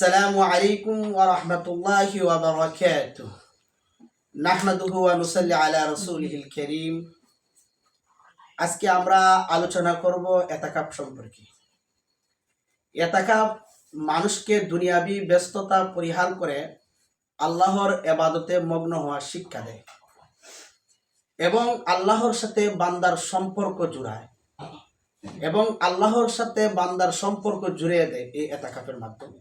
আসসালামু আলাইকুম ওয়া রাহমাতুল্লাহি ওয়া বারাকাতুহু। নাহমাদুহু ওয়া নুসাল্লি আলা আজকে আমরা আলোচনা করব এতাকাপ সম্পর্কে। এতাকাপ মানুষকে দুনিয়াবি ব্যস্ততা পরিহার করে আল্লাহর এবাদতে মগ্ন হওয়ার শিক্ষা দেয় এবং আল্লাহর সাথে বান্দার সম্পর্ক জুড়ায় এবং আল্লাহর সাথে বান্দার সম্পর্ক জুড়িয়ে দেয় এই এতাকাপের মাধ্যমে।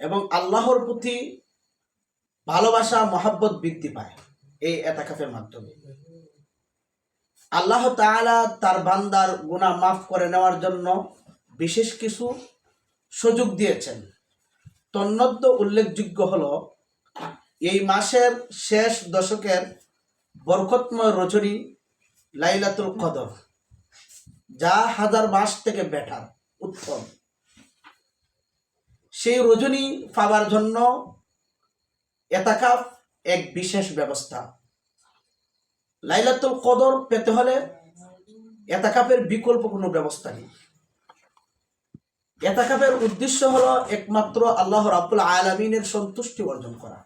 এবং আল্লাহর প্রতি ভালোবাসা, মহাব্বত বৃদ্ধি পায় এই এতাকাফের মাধ্যমে। আল্লাহ তাআলা তার বান্দার গুনাহ মাফ করে নেওয়ার জন্য বিশেষ কিছু সুযোগ দিয়েছেন। তন্মধ্য উল্লেখযোগ্য হল, এই মাসের শেষ দশকের বরকতময় রজনী লাইলাতুল কদর, যা হাজার মাস থেকে বেটার উত্তম সেই রজনী পাবার জন্য এতাকাফ এক বিশেষ ব্যবস্থা। লাইলাতুল কদর পেতে হলে এতাকাফের বিকল্প কোনো ব্যবস্থা নেই। এতাকাফের উদ্দেশ্য হলো একমাত্র আল্লাহ রাব্বুল আলমিনের সন্তুষ্টি অর্জন করা।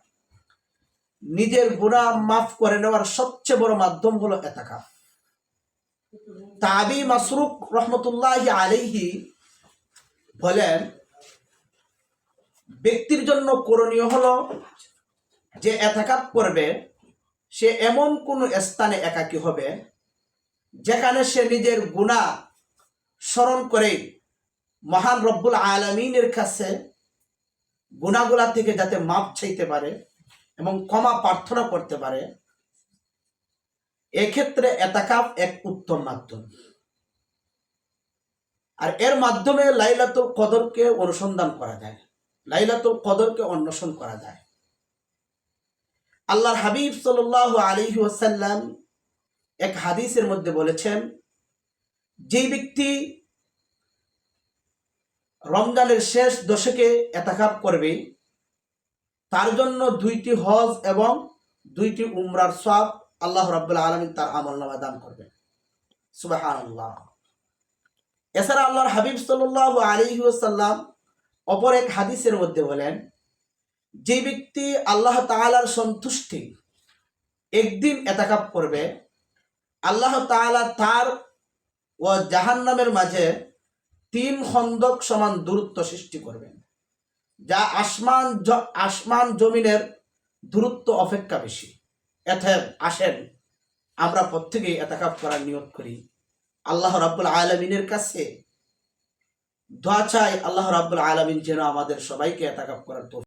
নিজের গুণা মাফ করে নেওয়ার সবচেয়ে বড় মাধ্যম হলো এতাকাফ তাবি মাসরুক রহমতুল্লাহ আলাইহি বলেন ব্যক্তির জন্য করণীয় হলো যে এতাকাপ করবে, সে এমন কোন স্থানে একাকী হবে যেখানে সে নিজের গুণা স্মরণ করে মহান রব্বুল আলমিনের কাছে গুণাগুলা থেকে যাতে মাপ চাইতে পারে এবং ক্ষমা প্রার্থনা করতে পারে, এক্ষেত্রে এতাকাপ এক উত্তম মাধ্যম। আর এর মাধ্যমে লাইলাতুল কদরকে অনুসন্ধান করা যায়। লাইলাতুল কদরকে অন্বেষণ করা যায়। আল্লাহর হাবিব সাল আলী ওসাল্লাম এক হাদিসের মধ্যে বলেছেন, যে ব্যক্তি রমজানের শেষ দশকে এতাকাপ করবে, তার জন্য দুইটি হজ এবং দুইটি উমরার সব আল্লাহ রাবুল্লাহ আলমী তার আমল নামা দান করবেন। সুবাহ এছাড়া আল্লাহর হাবিব সাল্লাহ আলী ওসাল্লাম অপর এক হাদিসের মধ্যে বলেন, যে ব্যক্তি আল্লাহ তালার সন্তুষ্টি একদিন এতাকাপ করবে, আল্লাহ তাআলা তার ও জাহান্নামের মাঝে তিন খন্দক সমান দূরত্ব সৃষ্টি করবেন, যা আসমান আসমান জমিনের দূরত্ব অপেক্ষা বেশি। এতে আসেন, আমরা প্রত্যেকেই এতাকাপ করার নিয়োগ করি। আল্লাহ রাব্বুল আলমিনের কাছে দোয়া চাই আল্লাহ রাব্বুল আলমিন যেন আমাদের সবাইকে এতাকাপ করার তো